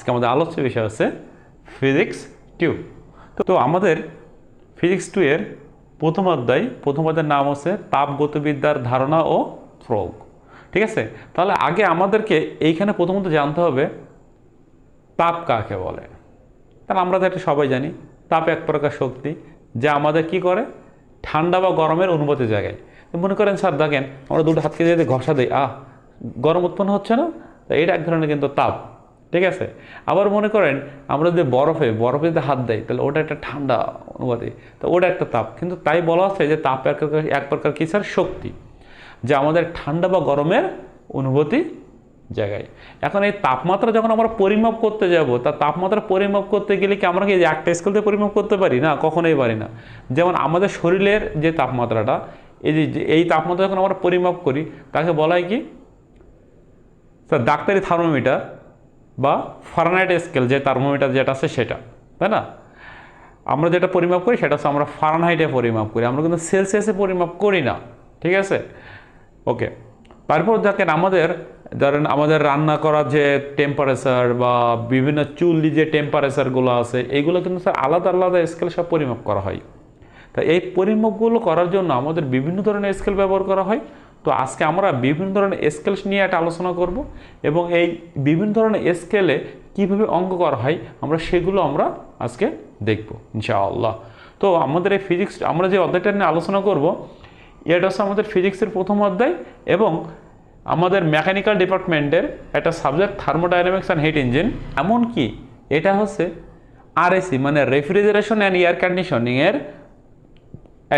আজকে আমাদের আলোচ্য বিষয় হচ্ছে ফিজিক্স টু তো আমাদের ফিজিক্স টু এর প্রথম অধ্যায়, প্রথম অধ্যায়ের নাম হচ্ছে তাপগতবিদ্যার ধারণা ও প্রয়োগ। ঠিক আছে? তাহলে আগে আমাদেরকে এইখানে প্রথমত জানতে হবে তাপ কাকে বলে। তাহলে আমরা তো একটা সবাই জানি, তাপ এক প্রকার শক্তি যা আমাদের কি করে? ঠান্ডা বা গরমের অনুভূতি জায়গায় মনে করেন স্যার, দেখেন আমরা দুটো হাতকে যদি ঘষা দিই, আহ, গরম উৎপন্ন হচ্ছে না? এটা এক ধরনের কিন্তু তাপ। ঠিক আছে? আবার মনে করেন, আমরা যদি বরফে বরফে যদি হাত দেয় তাহলে ওটা একটা ঠান্ডা অনুভূতি তো ওটা একটা তাপ। কিন্তু তাই বলা আছে যে তাপ এক প্রকার এক প্রকার কি স্যার? শক্তি, যা আমাদের ঠান্ডা বা গরমের অনুভূতি জায়গায়। এখন এই তাপমাত্রা যখন আমরা পরিমাপ করতে যাব, তা তাপমাত্রা পরিমাপ করতে গেলে কি আমরা কি একটা স্কেল দিয়ে পরিমাপ করতে পারি? না, কখনোই পারি না। যেমন আমাদের শরীরের যে তাপমাত্রাটা, এই যে, যে- এই তাপমাত্রা যখন আমরা পরিমাপ করি, তাকে বলা হয় কি? স্যার, ডাক্তারি থার্মোমিটার। বা ফারানাইট স্কেল যে থার্মোমিটার যেটা আছে সেটা, তাই না? আমরা যেটা পরিমাপ করি সেটা হচ্ছে আমরা ফারানহাইটে পরিমাপ করি, আমরা কিন্তু সেলসিয়াসে পরিমাপ করি না, ঠিক আছে? ওকে তারপর দেখেন আমাদের, ধরেন আমাদের রান্না করার যে টেম্পারেচার বা বিভিন্ন চুল্লি যে টেম্পারেচারগুলো আছে এইগুলো কিন্তু স্যার আলাদা আলাদা স্কেল সব পরিমাপ করা হয়। তা এই পরিমাপগুলো করার জন্য আমাদের বিভিন্ন ধরনের স্কেল ব্যবহার করা হয়। তো আজকে আমরা বিভিন্ন ধরনের স্কেল নিয়ে একটা আলোচনা করব এবং এই বিভিন্ন ধরনের স্কেলে কীভাবে অঙ্ক করা হয়, আমরা সেগুলো আমরা আজকে দেখব, ইনশাআল্লাহ। তো আমাদের এই ফিজিক্স আমরা যে অধ্যায়টা নিয়ে আলোচনা করব, এটা হচ্ছে আমাদের ফিজিক্সের প্রথম অধ্যায় এবং আমাদের মেকানিক্যাল ডিপার্টমেন্টের একটা subject thermodynamics and heat engine এমনকি এটা হচ্ছে আরএসি মানে রেফ্রিজারেশন অ্যান্ড এয়ার কন্ডিশনিংয়ের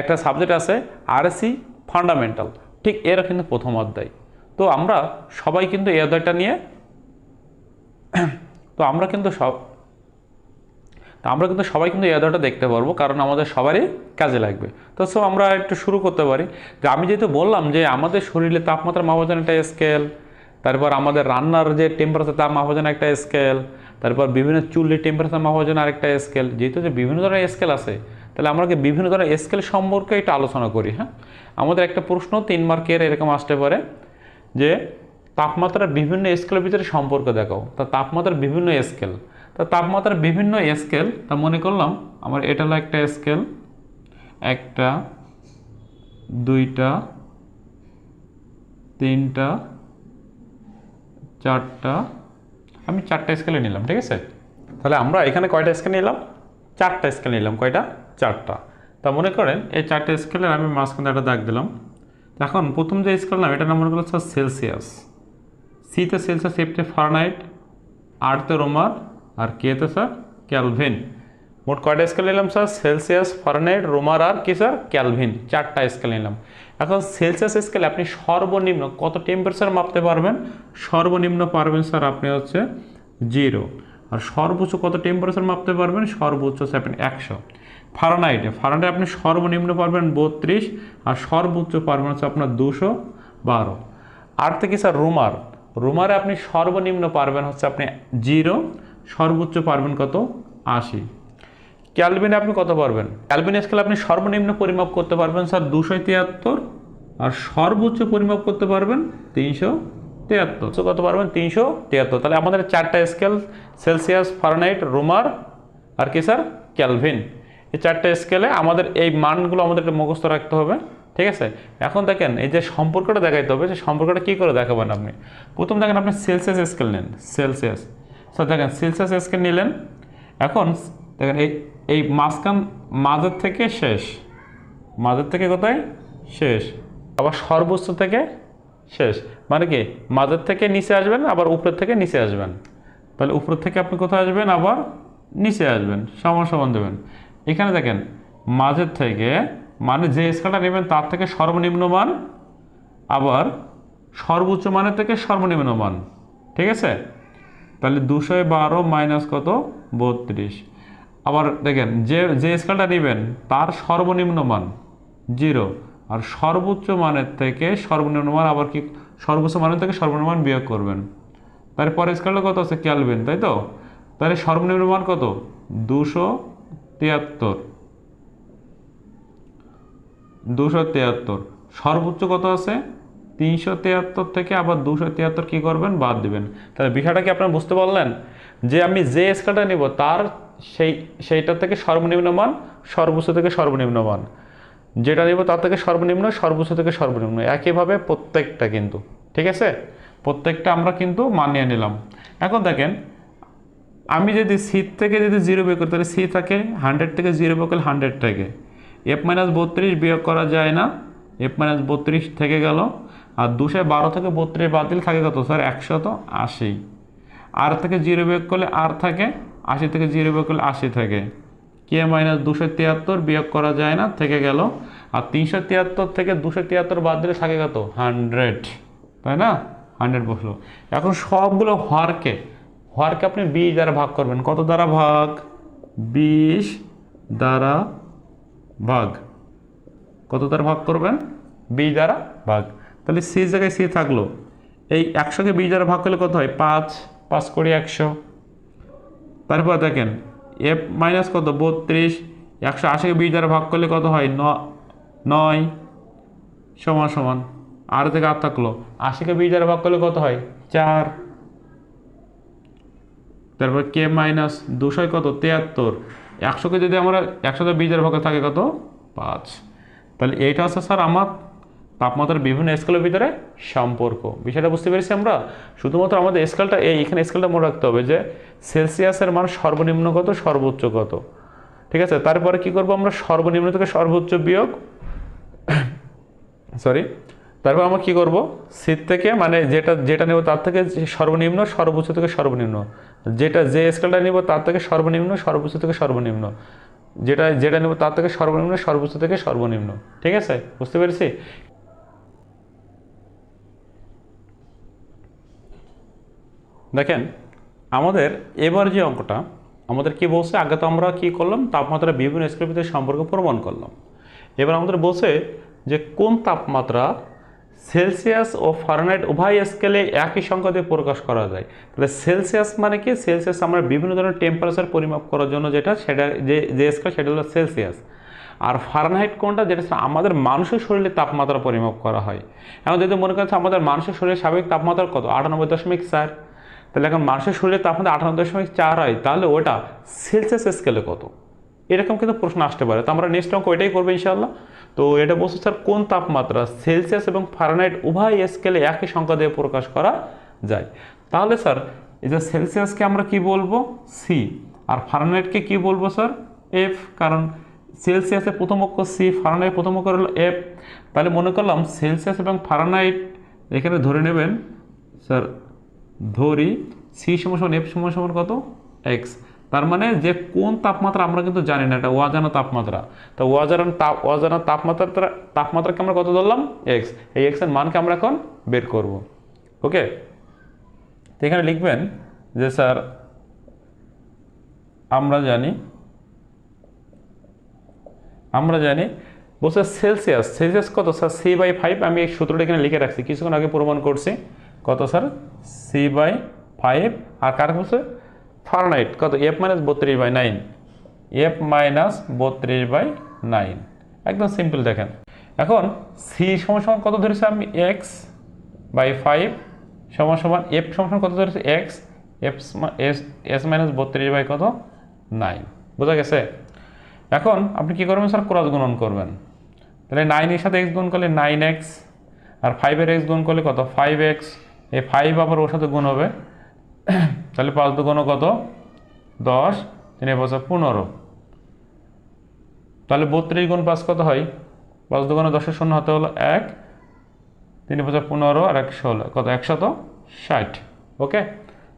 একটা সাবজেক্ট আছে আরএসি ফান্ডামেন্টাল ঠিক এরা কিন্তু প্রথম অধ্যায়। তো আমরা সবাই কিন্তু এই অধ্যায়টা নিয়ে তো আমরা কিন্তু সব তো আমরা কিন্তু সবাই কিন্তু এই অধ্যায়টা দেখতে পারব, কারণ আমাদের সবারই কাজে লাগবে। তো সো আমরা একটু শুরু করতে পারি। যে আমি যেহেতু বললাম যে আমাদের শরীরে তাপমাত্রা মাপার জন্য একটা স্কেল তারপর আমাদের রান্নার যে টেম্পারেচার তাপ মাপার জন্য একটা স্কেল তারপর বিভিন্ন চুল্লির টেম্পারেচার মাপার জন্য আরেকটা স্কেল যেহেতু যে বিভিন্ন ধরনের স্কেল আছে তাহলে আমরা বিভিন্ন ধরনের স্কেল সম্পর্কে একটু আলোচনা করি হ্যাঁ? আমাদের একটা প্রশ্ন, তিন মার্কের এরকম আসতে পারে যে, তাপমাত্রার বিভিন্ন স্কেলের ভিতরে সম্পর্ক দেখাও। তা তাপমাত্রার বিভিন্ন স্কেল তা তাপমাত্রার বিভিন্ন স্কেল তা মনে করলাম আমার এটা হলো একটা স্কেল একটা, দুইটা, তিনটা, চারটা, আমি চারটা স্কেলে নিলাম, ঠিক আছে? তাহলে আমরা এখানে কয়টা স্কেল নিলাম? চারটা স্কেল নিলাম, কয়টা? চারটা। তা মনে করেন এই চারটা স্কেলের আমি মাঝখানে একটা দাগ দিলাম। এখন প্রথম যে স্কেল নাম এটার নাম মনে করল স্যার সেলসিয়াস। সিতে সেলসিয়াস এফতে ফারেনহাইট আটতে রোমার, আর কেতে স্যার ক্যালভিন। মোট কয়টা স্কেল নিলাম স্যার? সেলসিয়াস, ফারেনহাইট, রোমার, আর কি স্যার? ক্যালভিন। চারটা স্কেল নিলাম। এখন সেলসিয়াস স্কেলে আপনি সর্বনিম্ন কত টেম্পারেচার মাপতে পারবেন? সর্বনিম্ন পারবেন স্যার আপনি হচ্ছে জিরো আর সর্বোচ্চ কত টেম্পারেচার মাপতে পারবেন? সর্বোচ্চ হচ্ছে আপনি একশো। ফারানাইটে ফারানাইটে আপনি সর্বনিম্ন পারবেন বত্রিশ, আর সর্বোচ্চ পারবেন হচ্ছে আপনার দুশো বারো। আর থেকে স্যার রুমার। রুমারে আপনি সর্বনিম্ন পারবেন হচ্ছে আপনি জিরো, সর্বোচ্চ পারবেন কত? আশি। ক্যালভিনে আপনি কত পারবেন? ক্যালভিন স্কেলে আপনি সর্বনিম্ন পরিমাপ করতে পারবেন স্যার দুশো তিয়াত্তর, আর সর্বোচ্চ পরিমাপ করতে পারবেন তিনশো তিয়াত্তর। কত পারবেন? তিনশো তিয়াত্তর। তাহলে আমাদের চারটা স্কেল সেলসিয়াস ফারেনহাইট রোমার, আর কি স্যার? ক্যালভিন। এই চারটে স্কেলে আমাদের এই মানগুলো আমাদের মুখস্থ রাখতে হবে, ঠিক আছে? এখন দেখেন, এই যে সম্পর্কটা দেখাইতে হবে সেই সম্পর্কটা কী করে দেখাবেন আপনি? প্রথম দেখেন আপনি সেলসিয়াস স্কেল নেন সেলসিয়াস স্যার দেখেন সেলসিয়াস স্কেল নিলেন। এখন দেখেন, এই এই মাঝখান, মাঝের থেকে শেষ। মাঝের থেকে কোথায়? শেষ। আবার সর্বোচ্চ থেকে শেষ। মানে কি? মাঝের থেকে নিচে আসবেন, আবার উপরের থেকে নিচে আসবেন। তাহলে উপরের থেকে আপনি কোথায় আসবেন? আবার নিচে আসবেন। সমান সমান দেবেন। এখানে দেখেন, মাঝের থেকে মানে যে স্কেলটা নেবেন তার থেকে সর্বনিম্ন মান, আবার সর্বোচ্চ মানের থেকে সর্বনিম্ন মান, ঠিক আছে? তাহলে দুশো বারো মাইনাস কত? বত্রিশ। আবার দেখেন, যে যে স্কেলটা নেবেন তার সর্বনিম্ন মান, জিরো। আর সর্বোচ্চ মানের থেকে সর্বনিম্ন মান, আবার কি সর্বোচ্চ মানের থেকে সর্বনিম্ন মান বিয়োগ করবেন। তারপরে স্কেলটা কত আছে? ক্যালভিন তাই তো? তাহলে সর্বনিম্ন মান কত? দুশো তিয়াত্তর। দুশো তিয়াত্তর। সর্বোচ্চ কত আছে? তিনশো তিয়াত্তর থেকে আবার দুশো তিয়াত্তর কী করবেন? বাদ দিবেন। তাহলে বিষয়টা কি আপনারা বুঝতে পারলেন? যে আমি যে স্কেলটা নিব, তার সেই, সেইটার থেকে সর্বনিম্ন মান, সর্বোচ্চ থেকে সর্বনিম্ন মান। যেটা নিব তার থেকে সর্বনিম্ন, সর্বোচ্চ থেকে সর্বনিম্ন। একইভাবে প্রত্যেকটা কিন্তু, ঠিক আছে? প্রত্যেকটা আমরা কিন্তু মানিয়ে নিলাম। এখন দেখেন আমি যদি সি থেকে যদি জিরো বিয়োগ করি, তাহলে সি থাকে হান্ড্রেড থেকে জিরো বিয়োগ করলে হান্ড্রেড থেকে। এফ মাইনাস বত্রিশ বিয়োগ করা যায় না। এফ মাইনাস বত্রিশ থেকে গেল। আর দুশো বারো থেকে বত্রিশ বাদ দিলে থাকে কত স্যার? একশত আশি। আর থেকে জিরো বিয়োগ করলে আর থাকে, আশি থেকে জিরো বিয়োগ করলে আশি থাকে। কে মাইনাস দুশো তিয়াত্তর বিয়োগ করা যায় না, থেকে গেল। আর তিনশো তিয়াত্তর থেকে দুশো তিয়াত্তর বাদ দিলে থাকে কত? হান্ড্রেড তাই না? হান্ড্রেড বসল। এখন সবগুলো হরকে হরকে আপনি বিশ দ্বারা ভাগ করবেন? কত দ্বারা ভাগ? বিশ দ্বারা ভাগ। কত দ্বারা ভাগ করবেন? বিশ দ্বারা ভাগ। তাহলে সি জায়গায় সি থাকল। এই একশোকে বিশ দ্বারা ভাগ করলে কত হয়? পাঁচ। পাঁচ কোটি একশো। তারপর দেখেন, এফ মাইনাস কত? বত্রিশ। একশো আশিকে বিশ দ্বারা ভাগ করলে কত হয়? ন, নয় সমান সমান। আর থেকে আট থাকল। আশিকে বিশ দ্বারা ভাগ করলে কত হয়? চার। তারপর কে মাইনাস দুশোয় কত? তিয়াত্তর। একশোকে যদি আমরা একশোতে বিশ দ্বারা থাকে কত? পাঁচ। তাহলে এইটা হচ্ছে স্যার আমার তাপমাত্রার বিভিন্ন স্কেলের ভিতরে সম্পর্ক। বিষয়টা বুঝতে পেরেছি আমরা? শুধুমাত্র আমাদের স্কেলটা এই, এখানে স্কেলটা মনে রাখতে হবে যে সেলসিয়াসের মান সর্বনিম্ন কত? সর্বোচ্চ কত? ঠিক আছে? তারপরে কি করব আমরা? সর্বনিম্ন থেকে সর্বোচ্চ বিয়োগ সরি। তারপর আমরা কি করব? শীত থেকে মানে যেটা যেটা নেব তার থেকে সর্বনিম্ন, সর্বোচ্চ থেকে সর্বনিম্ন। যেটা যে স্কেলটা নেব তার থেকে সর্বনিম্ন, সর্বোচ্চ থেকে সর্বনিম্ন। যেটা যেটা নেব তার থেকে সর্বনিম্ন, সর্বোচ্চ থেকে সর্বনিম্ন। ঠিক আছে? বুঝতে পেরেছি? দেখেন, আমাদের এবার যে অঙ্কটা, আমাদের কি বলছে? আগে তো আমরা কি করলাম? তাপমাত্রা বিভিন্ন স্কেলের ভিতরে সম্পর্ক প্রমাণ করলাম। এবার আমাদের বলছে যে কোন তাপমাত্রা সেলসিয়াস ও ফারেনহাইট উভয় স্কেলে একই সংখ্যা দিয়ে প্রকাশ করা যায়। তাহলে সেলসিয়াস মানে কি? সেলসিয়াস আমরা বিভিন্ন ধরনের টেম্পারেচার পরিমাপ করার জন্য যেটা, সেটা, যে যে স্কেল সেটা হলো সেলসিয়াস। আর ফারেনহাইট কোনটা? যেটা আমাদের মানুষের শরীরে তাপমাত্রা পরিমাপ করা হয়। এখন যদি মনে করছে আমাদের মানুষের শরীরে স্বাভাবিক তাপমাত্রা কত? আটানব্বই দশমিক চার। তাহলে এখন মানুষের শরীরে তাপমাত্রা আটানব্বই দশমিক চার হয়, তাহলে ওটা সেলসিয়াস স্কেলে কত? এরকম কিন্তু প্রশ্ন আসতে পারে। তো আমরা নেক্সট অঙ্ক এটাই করব ইনশাল্লাহ তো এটা বলছে, স্যার, কোন তাপমাত্রা সেলসিয়াস এবং ফারেনহাইট উভয় স্কেলে একই সংখ্যা দিয়ে প্রকাশ করা যায়? তাহলে, স্যার, এই যে সেলসিয়াসকে আমরা কি বলব? সি আর ফারেনহাইটকে কি বলব, স্যার? এফ কারণ সেলসিয়াসের প্রথম অক্ষর সি ফারেনহাইট প্রথম অক্ষর হলো এফ তাহলে মনে করলাম সেলসিয়াস এবং ফারেনহাইট এখানে ধরে নেবেন, স্যার, ধরি সি সমান সমান এফ সমান সমান কত? এক্স তার মানে যে কোন তাপমাত্রা আমরা কিন্তু জানি না, এটা অজানা তাপমাত্রা। তো অজানা তাপ অজানা তাপমাত্রা তাপমাত্রাকে আমরা কত ধরলাম? এক্স এই এক্সের মানকে আমরা এখন বের করব। ওকে? তো এখানে লিখবেন যে, স্যার, আমরা জানি আমরা জানি, বলছে সেলসিয়াস। সেলসিয়াস কত, স্যার? সি বাই ফাইভ আমি এই সূত্রটা এখানে লিখে রাখছি। কিছুক্ষণ আগে প্রমাণ করছি। কত, স্যার? সি বাই ফাইভ আর কার হচ্ছে ফারেনহাইট কত? এফ মাইনাস বত্রিশ বাই নাইন এফ মাইনাস বত্রিশ বাই নাইন একদম সিম্পল দেখেন। এখন সি সমান সমান কত ধরেছে আমি? এক্স বাই ফাইভ সমান সমান এফ সমান সমান কত ধরেছে? X F S S minus বত্রিশ বাই কত? নাইন বোঝা গেছে? এখন আপনি কী করবেন? স্যার ক্রস গুণন করবেন। তাহলে নাইনের সাথে এক্স গুণ করলে নাইন এক্স আর ফাইভের এক্স গুণ করলে কত? ফাইভ এক্স এই ফাইভ আবার ওর সাথে গুণ হবে। তাহলে পাঁচ দুগুণ কত? দশ, তিন বছর পনেরো। তাহলে বত্রিশ গুণ পাঁচ কত হয়? পাঁচ দুগুণ দশের শূন্য হতে হলো এক, তিন বছর পনেরো আর একশো হলো কত? একশত ষাট। ওকে?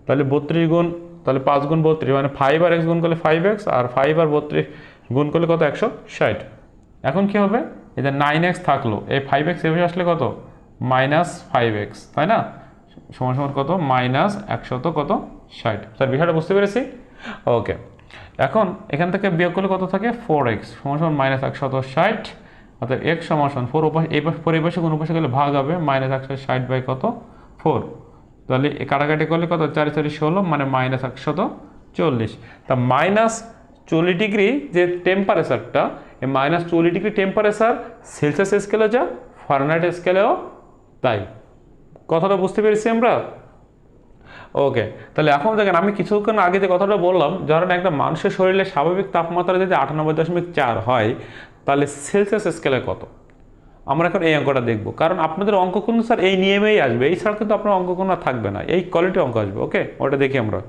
তাহলে বত্রিশ গুণ, তাহলে পাঁচ গুণ বত্রিশ মানে ফাইভ আর এক্স গুণ করলে ফাইভ এক্স আর ফাইভ আর বত্রিশ গুণ করলে কত? একশো ষাট। এখন কি হবে? যে নাইন এক্স থাকল, এই ফাইভ এক্স এভাবে আসলে কত? মাইনাস ফাইভ এক্স তাই না? সমান সমান কত? মাইনাস একশত কত? ষাট। স্যার, বিষয়টা বুঝতে পেরেছি? ওকে। এখন এখান থেকে বিয়োগ করলে কত থাকে? ফোর এক্স সমান মাইনাস একশত ষাট, অর্থাৎ এক্স সমান ফোর উপাস এই পাশে ফোর এই পাশে কোন উপাসে গেলে ভাগ হবে মাইনাস একশো ষাট বাই কত? ফোর তাহলে কাটাকাটি করলে কত? চারি চারি ষোলো মানে মাইনাস একশত চল্লিশ। তা মাইনাস চল্লিশ ডিগ্রি যে টেম্পারেচারটা এই মাইনাস চল্লিশ ডিগ্রি টেম্পারেচার সেলসিয়াস স্কেলে যা ফারেনহাইট স্কেলেও তাই। কথাটা বুঝতে পেরেছি আমরা? ওকে তাহলে এখন দেখেন আমি কিছুক্ষণ আগে যে কথাটা বললাম, ধরেন একটা মানুষের শরীরে স্বাভাবিক তাপমাত্রা যদি আটানব্বই দশমিক চার হয়, তাহলে সেলসিয়াস স্কেলে কত? আমরা এখন এই অঙ্কটা দেখব। কারণ আপনাদের অঙ্ক কিন্তু স্যার এই নিয়মেই আসবে। এই ছাড়া কিন্তু আপনার অঙ্ক কোনো থাকবে না। এই কোয়ালিটি অঙ্ক আসবে ওকে ওটা দেখি আমরা।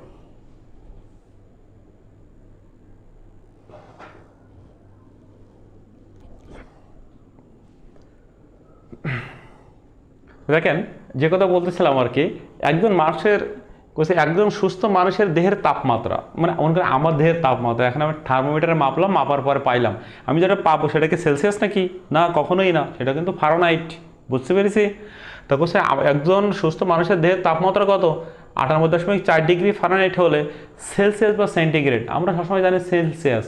দেখেন, যে কথা বলতেছিলাম আর কি, একজন মানুষের কোসে একজন সুস্থ মানুষের দেহের তাপমাত্রা। মানে মনে করেন, আমার দেহের তাপমাত্রা, এখন আমি থার্মোমিটারে মাপলাম, মাপার পরে পাইলাম। আমি যেটা পাবো সেটা কি সেলসিয়াস নাকি? না, কখনোই না, সেটা কিন্তু ফারেনহাইট বুঝতে পেরেছি? তা কোসে একজন সুস্থ মানুষের দেহের তাপমাত্রা কত? আটানব্বই দশমিক চার ডিগ্রি ফারেনহাইট হলে সেলসিয়াস বা সেন্টিগ্রেড আমরা সবসময় জানি সেলসিয়াস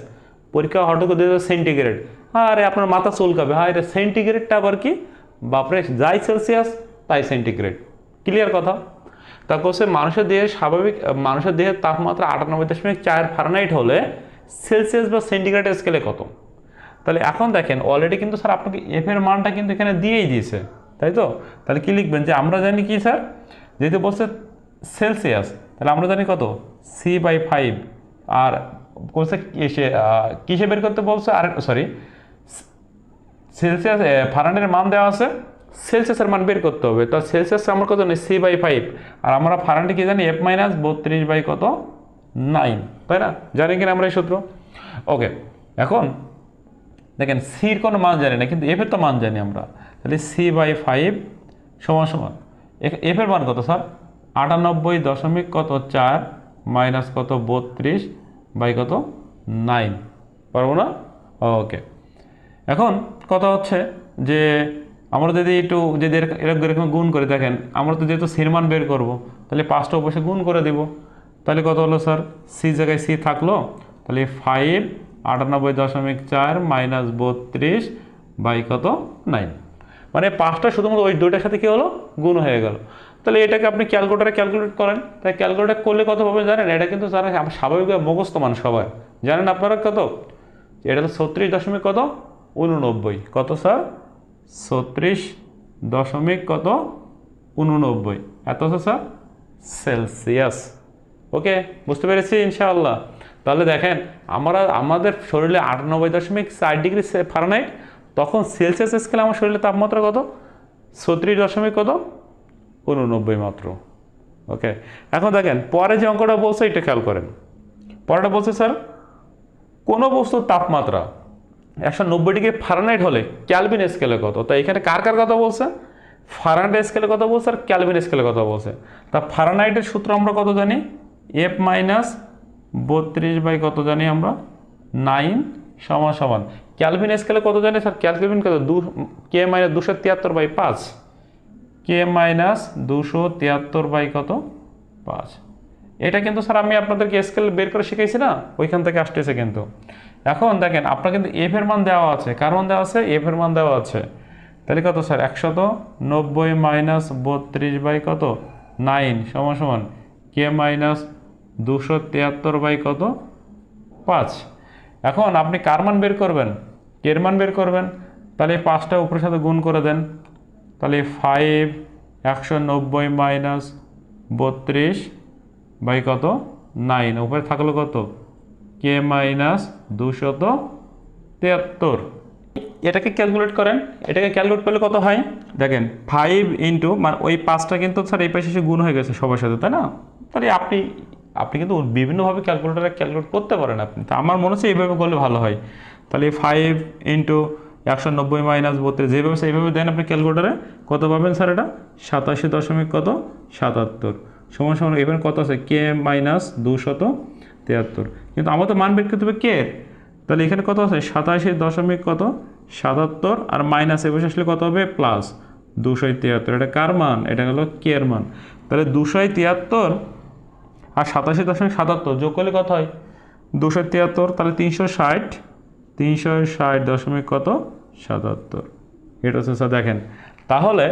পরীক্ষা হঠাৎ দিয়ে দেবে সেন্টিগ্রেড আরে, আপনার মাথা চুলকাবে। হ্যাঁ এটা সেন্টিগ্রেডটা আবার কি? বাপরে, যাই সেলসিয়াস তাই সেন্টিগ্রেড ক্লিয়ার কথা? তা কোসে মানুষের দেহে স্বাভাবিক মানুষের দেহের তাপমাত্রা আটানব্বই দশমিক চার ফারেনহাইট হলে সেলসিয়াস বা সেন্টিগ্রেড স্কেলে কত? তাহলে এখন দেখেন অলরেডি কিন্তু স্যার আপনাকে এফ এর মানটা কিন্তু এখানে দিয়েই দিয়েছে, তাই তো? তাহলে কি লিখবেন যে আমরা জানি কি স্যার যেহেতু বলছে সেলসিয়াস তাহলে আমরা জানি কত? সি বাই ফাইভ আর কোসে এসে কিসে বের করতে বলছে? আর সরি সেলসিয়াস ফারেনহাইটের মান দেওয়া আছে। সেলসিয়াসের মান বের করতে হবে। তো সেলসিয়াস আমার কত? নেই সি বাই ফাইভ আর আমরা ফারেনহাইট কি জানি? এফ মাইনাস বত্রিশ বাই কত? নাইন তাই না? জানি কিনা আমরা এই সূত্র? ওকে এখন দেখেন সির কোনো মান জানি না, কিন্তু এফের তো মান জানি আমরা। তাহলে সি বাই ফাইভ সমান সমান। এফ এর মান কত স্যার? আটানব্বই দশমিক কত চার মাইনাস কত বত্রিশ বাই কত? নাইন পারব না? ওকে এখন কথা হচ্ছে যে আমরা যদি একটু যদি এরকম গুণ করে দেখেন, আমরা তো যেহেতু সির মান বের করব, তাহলে পাঁচটা অবশ্যই গুণ করে দিব। তাহলে কত হলো স্যার? সি জায়গায় সি থাকল, তাহলে ফাইভ আটানব্বই দশমিক চার মাইনাস বত্রিশ বাই কত? নাইন মানে পাঁচটা শুধুমাত্র ওই দুইটার সাথে কী হলো? গুণ হয়ে গেল। তাহলে এটাকে আপনি ক্যালকুলেটারে ক্যালকুলেট করেন। তাই ক্যালকুলেটার করলে কত পাবেন জানেন? এটা কিন্তু জানেন স্বাভাবিকভাবে মুখস্থ মান সবার। জানেন আপনারা কত? এটা তো ছত্রিশ দশমিক কত? উননব্বই। কত স্যার? ছত্রিশ দশমিক কত? উননব্বই। এত স্যার? সেলসিয়াস। ওকে, বুঝতে পেরেছি ইনশাআল্লাহ। তাহলে দেখেন, আমরা, আমাদের শরীরে আটানব্বই দশমিক চার ডিগ্রি ফারেনহাইট তখন সেলসিয়াস স্কেলে আমার শরীরের তাপমাত্রা কত? ছত্রিশ দশমিক কত? উননব্বই মাত্র। ওকে, এখন দেখেন, পরে যে অঙ্কটা বলছে, এটা খেয়াল করেন। পরেটা বলছে, স্যার, কোনো বস্তুর তাপমাত্রা একশো নব্বই ডিগ্রি ফারেনহাইট হলে ক্যালভিন স্কেলে কত তো এখানে কার কার কথা বলছে? ফারেনহাইট স্কেলে কথা বলছে আর ক্যালভিন স্কেলে কথা বলছে। তা ফারেনহাইটের সূত্র আমরা কত জানি? এফ মাইনাস বত্রিশ বাই কত জানি আমরা? নাইন সমান সমান। ক্যালভিন স্কেলে কত জানি স্যার? ক্যালভিন কত? দু কে মাইনাস দুশো তিয়াত্তর বাই পাঁচ। কে মাইনাস দুশো তিয়াত্তর বাই কত? পাঁচ। এটা কিন্তু স্যার আমি আপনাদেরকে স্কেল বের করে শিখাইছি না? ওইখান থেকে আসতেছে কিন্তু। এখন দেখেন, আপনার কিন্তু এফ এর মান দেওয়া আছে। কার মান দেওয়া আছে? এফ এর মান দেওয়া আছে। তাহলে কত স্যার? একশত নব্বই মাইনাস বত্রিশ বাই কত? নাইন সমান সমান। কে মাইনাস দুশো তিয়াত্তর বাই কত? পাঁচ। এখন আপনি কার মান বের করবেন? কের মান বের করবেন। তাহলে এই পাঁচটা উপরের সাথে গুণ করে দেন। তাহলে ফাইভ একশো নব্বই মাইনাস বত্রিশ বাই কত? নাইন উপরে থাকল কত? কে মাইনাস দুশত তিয়াত্তর এটাকে ক্যালকুলেট করেন। এটাকে ক্যালকুলেট করলে কত হয়? দেখেন ফাইভ ইন্টু মানে ওই পাঁচটা কিন্তু স্যার এই পাশে গুণ হয়ে গেছে সবার সাথে, তাই না? তাহলে আপনি আপনি কিন্তু বিভিন্নভাবে ক্যালকুলেটারে ক্যালকুলেট করতে পারেন আপনি। তা আমার মনে হচ্ছে এইভাবে করলে ভালো হয়। তাহলে ফাইভ ইন্টু একশো নব্বই মাইনাস বত্রিশ, যেভাবে সেইভাবে দেন আপনি ক্যালকুলেটারে কত পাবেন স্যার এটা? সাতাশি দশমিক কত? সাতাত্তর। সমান সমান এখানে কত আছে? কে মাইনাস দুশত তিয়াত্তর। কিন্তু আমার তো মান বের করতে হবে কে? তাহলে এখানে কত আছে? সাতাশি দশমিক কত? সাতাত্তর। আর মাইনাস বসে আসলে কত হবে? প্লাস দুশোই তিয়াত্তর। এটা কার মান? এটা হলো কে এর মান। তাহলে দুশোই তিয়াত্তর আর সাতাশি দশমিক সাতাত্তর যোগ করলে কত হয়? দুশো তিয়াত্তর, তাহলে তিনশো ষাট। তিনশো ষাট দশমিক কত? সাতাত্তর। এটা হচ্ছে দেখেন। তাহলে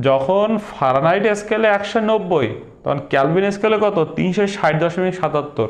যখন ফারানাইট স্কেলে একশো নব্বই তখন ক্যালভিন স্কেলে কত? তিনশো ষাট দশমিক সাতাত্তর।